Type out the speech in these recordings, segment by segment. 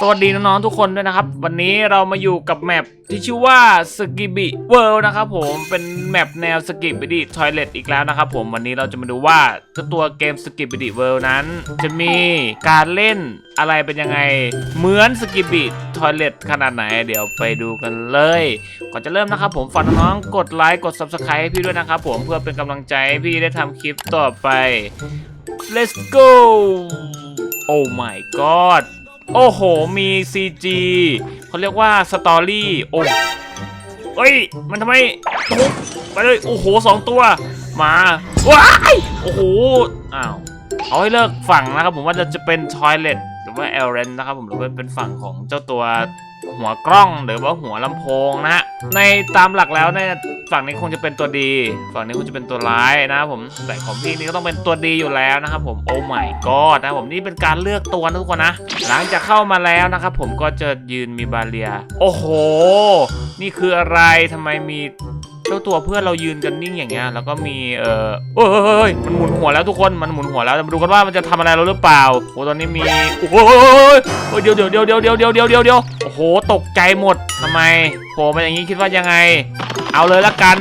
สวัสดีน้องๆทุกคนด้วยนะครับ วันนี้เรามาอยู่กับแมปที่ชื่อว่าสกิบิเวิลด์นะครับผมเป็นแมปแนวสกิบิดิทอยเลตอีกแล้วนะครับผมวันนี้เราจะมาดูว่าตัวเกมสกิบิดิเวิลด์นั้น จะมีการเล่นอะไรเป็นยังไง เหมือนสกิบิทอยเลตขนาดไหน เดี๋ยวไปดูกันเลย ก่อนจะเริ่มนะครับผมฝากน้องๆกดไลค์กด subscribe ให้พี่ด้วยนะครับผมเพื่อเป็นกำลังใจให้พี่ได้ทำคลิปต่อไป let's go oh my god โอ้โห มี CG เขาเรียกว่าสตอรี่โอ้เอ้ย มันทำไมทุบไปเลย โอ้โหสองตัว มา ว้าย โอ้โห อ้าว เอาให้เลิกฝั่งนะครับผมว่าจะจะเป็นทอยเลตหรือว่าเอลเรนนะครับผมหรือว่าเป็นฝั่งของเจ้าตัวหัวกล้องหรือว่าหัวลำโพงนะฮะ ในตามหลักแล้วเนี่ย ฝั่งนี้คงจะเป็นตัวดี ฝั่งนี้คงจะเป็นตัวร้ายนะครับผมแต่ของพี่นี่ก็ต้องเป็นตัวดีอยู่แล้วนะครับผมโอ้ไม่ก็นะครับผมนี่เป็นการเลือกตัวนะทุกคนนะ หลังจากเข้ามาแล้วนะครับผมก็จะยืนมีบาเรีย โอ้โห นี่คืออะไรทำไมมี เจ้าตัวเพื่อนเรายืนกันนิ่งอย่างเงี้ยแล้วก็มีเออเอ้ยเฮ้ยเฮ้ยมันหมุนหัวแล้วทุกคนมันหมุนหัวแล้วมาดูกันว่ามันจะทำอะไรเราหรือเปล่าโอ้ตอนนี้มีโอ้โหเฮ้ยเดี๋ยวเดี๋ยวเดี๋ยวเดี๋ยวเดี๋ยวเดี๋ยวเดี๋ยวเดี๋ยวเดี๋ยวโอ้โหตกใจหมดทำไมโผล่มาอย่างนี้คิดว่ายังไง เอาเลยละกัน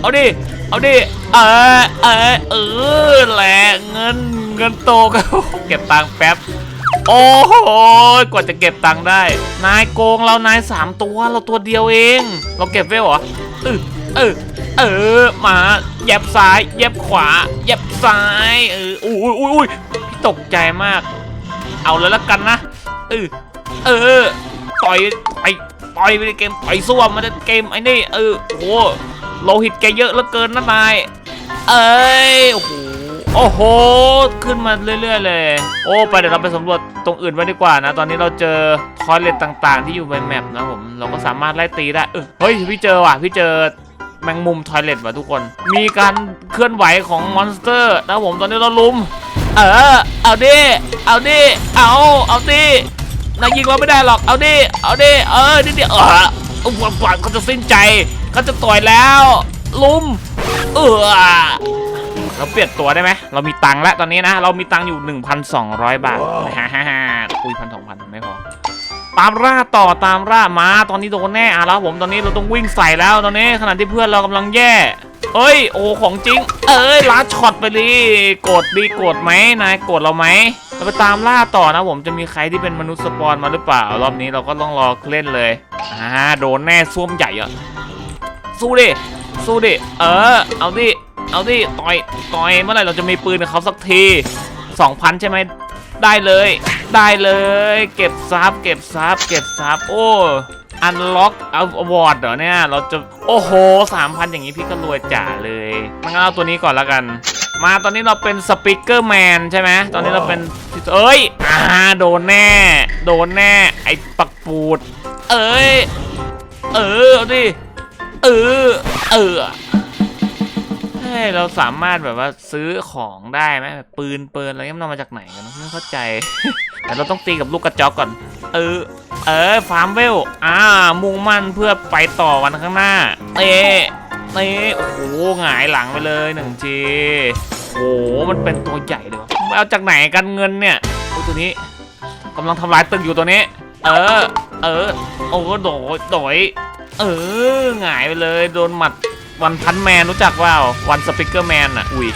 เอาดิเอาดิเออเออเออแหละเงินเงินโตก็เก็บตังค์แป๊บ โอ้โหกว่าจะเก็บตังค์ได้ นายโกงเรานายสามตัวเราตัวเดียวเอง เราเก็บเวลเหรอเออเออเออมาแยบซ้ายแยบขวาแยบซ้ายเอออุ้ยอุ้ยอุ้ยพี่ตกใจมาก เอาเลยละกันนะเออเออต่อยไปต่อยไปในเกมต่อยส้วมมันเกมไอ้นี่เออโอ้โลหิตแกเยอะเหลือเกินนะนาย เอ้ยโอ้โห โอ้โห ขึ้นมาเรื่อย ๆ เลย โอ้ไปเดี๋ยวเราไปสำรวจตรงอื่นไว้ดีกว่านะ ตอนนี้เราเจอทอยเลตต่างๆ ที่อยู่ในแมปนะผม เราก็สามารถไล่ตีได้ เออเฮ้ย พี่เจอว่ะ พี่เจอแมงมุมทอยเลตว่ะทุกคน มีการเคลื่อนไหวของมอนสเตอร์นะผมตอนนี้เราลุม เออ เอาดิ เอาดิ เอา เอาดินายยิงเราไม่ได้หรอก เอาดิ เอาดิ เออนิดเดียวเอออุปกรณ์เขาจะสิ้นใจเขาจะต่อยแล้ว ลุม เออ เราเปลี่ยนตัวได้ไหมเรามีตังค์แล้วตอนนี้นะ เรามีตังค์อยู่ 1,200 บาทฮ่าฮ่าฮ่าคุยพันสองพันไม่พอตามล่าต่อตามล่ามาตอนนี้โดนแน่อะแล้วผมตอนนี้เราต้องวิ่งใส่แล้วตอนนี้ขณะที่เพื่อนเรากำลังแย่เอ้ยโอ้ของจริง เอ้ยล้าช็อตไปดิโกรธดีโกรธไหมนายโกรธเราไหมเราไปตามล่าต่อนะผมจะมีใครที่เป็นมนุษย์สปอนมาหรือเปล่ารอบนี้เราก็ต้องรอเล่นเลยอ่าโดนแน่ซ่วมใหญ่อะสู้ดิสู้ดิเออเอาดิ เอาดิต่อยต่อยเมื่อไหร่เราจะมีปืนกับเขาสักทีสองพันใช่ไหมได้เลย ได้เลย เก็บซับเก็บซับเก็บซับโอ้อันล็อกเอาอวอร์ดเหรอเนี่ย เราจะโอ้โหสามพันอย่างนี้พี่ก็รวยจ๋าเลยงั้นเอาตัวนี้ก่อนแล้วกัน มาตอนนี้เราเป็นสปิเกอร์แมนใช่ไหมตอนนี้เราเป็นเอ้ยอ่าโดนแน่ โดนแน่ ไอ้ปักปูด เอ้ย เออเอาดิเออเออ เฮ้ยเราสามารถแบบว่าซื้อของได้ไหมแบบปืนปืนอะไรเงี้ยมันเอามาจากไหนกันไม่เข้าใจ แต่เราต้องตีกับลูกกระจอกก่อน เออ เออฟาร์มเวลอ่า มุ่งมั่นเพื่อไปต่อวันข้างหน้าเตะเตะโอ้โหหงายหลังไปเลยหนึ่งทีโอ้โหมันเป็นตัวใหญ่เลยวะมันเอาจากไหนกันเงินเนี่ยโอ้ยตัวนี้กำลังทำลายตึกอยู่ตัวนี้ เออ เออ โอ้โหโดยโดยเออหงายไปเลยโดนหมัด วันพันแมนรู้จักว่าวันสปิเกอร์แมนอะ อุ้ย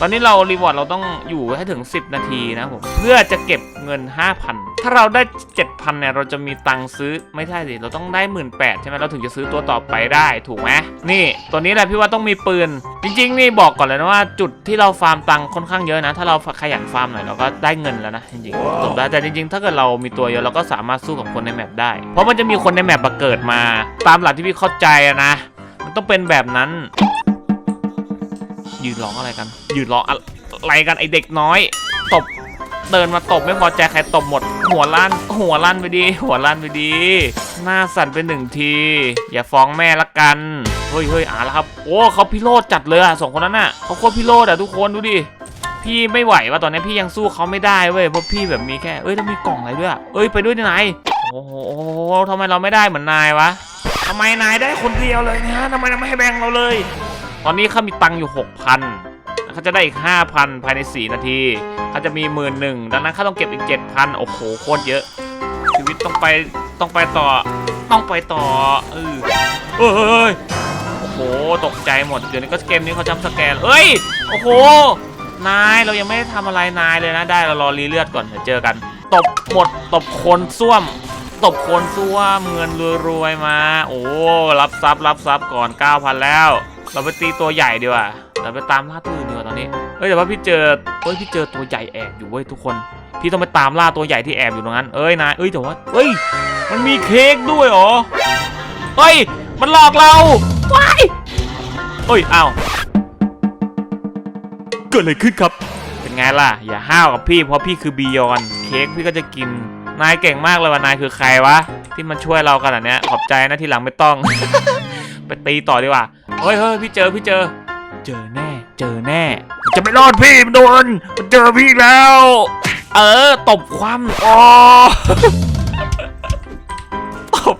ตอนนี้เรารีวอร์ดเราต้องอยู่ให้ถึง 10 นาทีนะผม เพื่อจะเก็บเงิน 5,000 ถ้าเราได้ 7,000เนี่ยเราจะมีตังค์ซื้อไม่ใช่สิเราต้องได้ 1 8ื่นใช่ไหมเราถึงจะซื้อตัวต่อไปได้ถูกไหมนี่ตัวนี้แหละพี่ว่าต้องมีปืน จริงๆ นี่บอกก่อนเลยนะว่าจุดที่เราฟาร์มตังค์ค่อนข้างเยอะนะ ถ้าเราขยันฟาร์มหน่อยเราก็ได้เงินแล้วนะจริงๆจบได้แต่จริงๆ ถ้าเกิดเรามีตัวเยอะเราก็สามารถสู้กับคนในแมปได้ เพราะมันจะมีคนในแมปมาเกิดมา ตามหลักที่พี่เข้าใจอะนะมัน ต้องเป็นแบบนั้น ยืนร้องอะไรกัน ยืนร้องอะไรกันไอเด็กน้อย ตบ เดินมาตบไม่พอใจใครตบหมด หัวลั่น หัวลั่นไปดี หัวลั่นไปดี หน้าสั่นไปหนึ่งที อย่าฟ้องแม่ละกัน เฮ้ยเฮ้ยอ่าแล้วครับ โอ้เขาพิโรธจัดเลยอะสองคนนั้นน่ะเขาโคตรพิโรธอะทุกคนดูดิพี่ไม่ไหวว่าตอนนี้พี่ยังสู้เขาไม่ได้เว้ยเพราะพี่แบบมีแค่ เอ้ยแล้วมีกล่องอะไรด้วยเอ้ยไปด้วยดินายโอ้โหทำไมเราไม่ได้เหมือนนายวะ ทำไมนายได้คนเดียวเลยนะทำไมเราไม่ให้แบ่งเราเลย ตอนนี้เขามีตังค์อยู่หกพันเขาจะได้อีก 5,000 ภายใน 4 นาทีเขาจะมีหมื่นหนึ่งดังนั้นเขาต้องเก็บอีก 7,000 โอ้โห โคตรเยอะ ชีวิตต้องไปต้องไปต่อ ต้องไปต่อเออเอ้ยโอ้โห ตกใจหมด เดี๋ยวนี้ก็เกมนี้เขาจำสแกนเอ้ย โอ้โห นายเรายังไม่ได้ทำอะไรนายเลยนะ ได้เรารอรีเลือดก่อนเดี๋ยวเจอกัน ตบหมด ตบคนส้วม ตบคนส้วมเงินรวยๆมา โอ้รับทรัพย์รับทรัพย์ก่อน 9,000 แล้ว เราไปตีตัวใหญ่ดีกว่าเราไปตามล่าตัวอื่นดีกว่าตอนนี้เฮ้ยแต่ว่าพี่เจอเฮ้ยพี่เจอตัวใหญ่แอบอยู่เว้ยทุกคน พี่ต้องไปตามล่าตัวใหญ่ที่แอบอยู่ตรงนั้นเอ้ยนายเอ้ยแต่ว่าเอ้ยมันมีเค้กด้วยเหรอเฮ้ยมันหลอกเราว้ายเฮ้ยอ้าวเกิดอะไรขึ้นครับ เป็นไงล่ะ อย่าห้าวกับพี่เพราะพี่คือบียอน เค้กพี่ก็จะกิน นายเก่งมากเลยว่านายคือใครวะ ที่มันช่วยเราขนาดเนี้ยขอบใจนะทีหลังไม่ต้อง ไปตีต่อดีกว่าเฮ้ยเฮ้ยพี่เจอพี่เจอ เจอแน่ เจอแน่ จะไม่รอดพี่มันโดนมันเจอพี่แล้ว เออตบคว่ำอ๋อตบ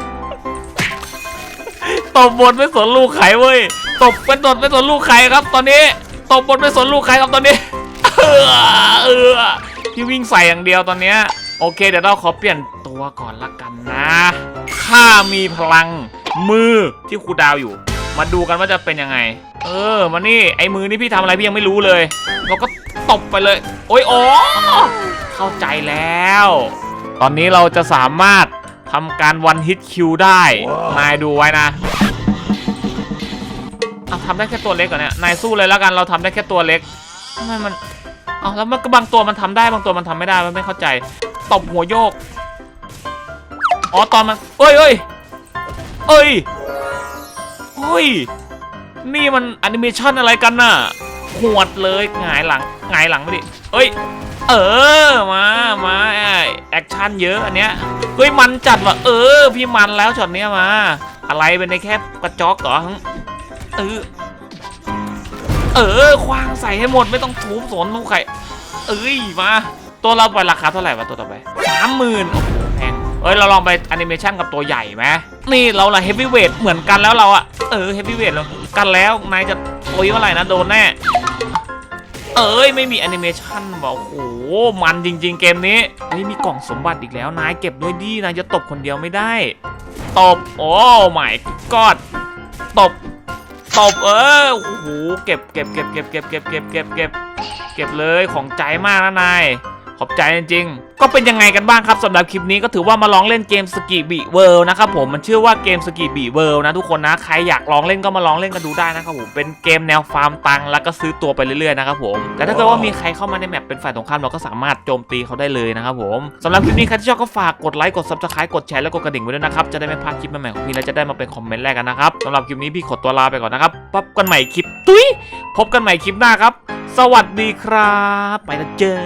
ตบบนไม่สนลูกไข่เว้ยตบเป็นตบไม่สนลูกไข่ครับ ตอนนี้ตบบนไม่สนลูกไข่ครับตอนนี้ เออเออ พี่วิ่งใส่อย่างเดียวตอนเนี้ยโอเค เดี๋ยวเราขอเปลี่ยนตัวก่อนละกันนะข้ามีพลังมือที่ครูดาวอยู่ มาดูกันว่าจะเป็นยังไง เออมานี่ไอ้มือนี่พี่ทำอะไรพี่ยังไม่รู้เลย เราก็ตบไปเลย โอ้ยโอ้เข้าใจแล้ว ตอนนี้เราจะสามารถทำการวันฮิตคิวได้ นายดูไว้นะเอาทำได้แค่ตัวเล็กก่อนเนี่ย นายสู้เลยแล้วกัน เราทำได้แค่ตัวเล็กทำไมมัน เอาแล้วมันก็บางตัวมันทำได้บางตัวมันทำไม่ได้มันไม่เข้าใจตบหัวโยกอ๋อตอนมันเอ้ยเอ้ยเอ้ยเฮ้ยนี่มันแอนิเมชันอะไรกันน่ะหวดเลยหงายหลังหงายหลังไม่ดิเอ้ยเออมามาแอคชั่นเยอะอันเนี้ยเฮ้ยมันจัดว่ะเออ พี่มันแล้วช็อตเนี้ยมา อะไรเป็นในแค่กระจอกเหรอเออ เออควางใส่ให้หมดไม่ต้องทุบสนทุกใครเอ้ยมา ตัวเราไปราคาเท่าไหร่วะตัวต่อไปสามหมื่นโอ้โหแพงเอ้ยเราลองไปแอนิเมชันกับตัวใหญ่ไหมนี่เราละเฮฟวี่เวทเหมือนกันแล้วเราอะเออเฮฟวี่เวทแล้วกันแล้วนายจะโอยเมื่อไหร่นะโดนแน่เอ้ยไม่มีแอนิเมชันบอกโอ้โหมันจริง ๆ เกมนี้เฮ้ยมีกล่องสมบัติอีกแล้วนายเก็บด้วยดีนายจะตบคนเดียวไม่ได้ ตบโอ้ไม่กอดตบ ตบเออโอ้โหเก็บเก็บเก็บเก็บเก็บเก็บเก็บเก็บเก็บเก็บเลยของใจมากนะนายขอบใจจริงๆ ก็เป็นยังไงกันบ้างครับสำหรับคลิปนี้ก็ถือว่ามาลองเล่นเกมสกีบีเวิลด์นะครับผมมันชื่อว่าเกมสกีบีเวิลด์นะทุกคนนะใครอยากลองเล่นก็มาลองเล่นกันดูได้นะครับผมเป็นเกมแนวฟาร์มตังค์แล้วก็ซื้อตัวไปเรื่อยๆนะครับผมแต่ถ้าเกิดว่ามีใครเข้ามาในแมปเป็นฝ่ายตรงข้ามเราก็สามารถโจมตีเขาได้เลยนะครับผมสำหรับคลิปนี้ใครที่ชอบก็ฝากกดไลค์กด subscribe กดแชร์และกดกระดิ่งไว้ด้วยนะครับจะได้ไม่พลาดคลิปใหม่ๆของพี่และจะได้มาเป็นคอมเมนต์แรกกันนะครับสำหรับคลิปนี้พี่ขอตัวลาไปก่อนนะครับพบกันใหม่คลิปตุ้ยพบกันใหม่คลิปหน้าครับ สวัสดีครับ ไปแล้วเจอ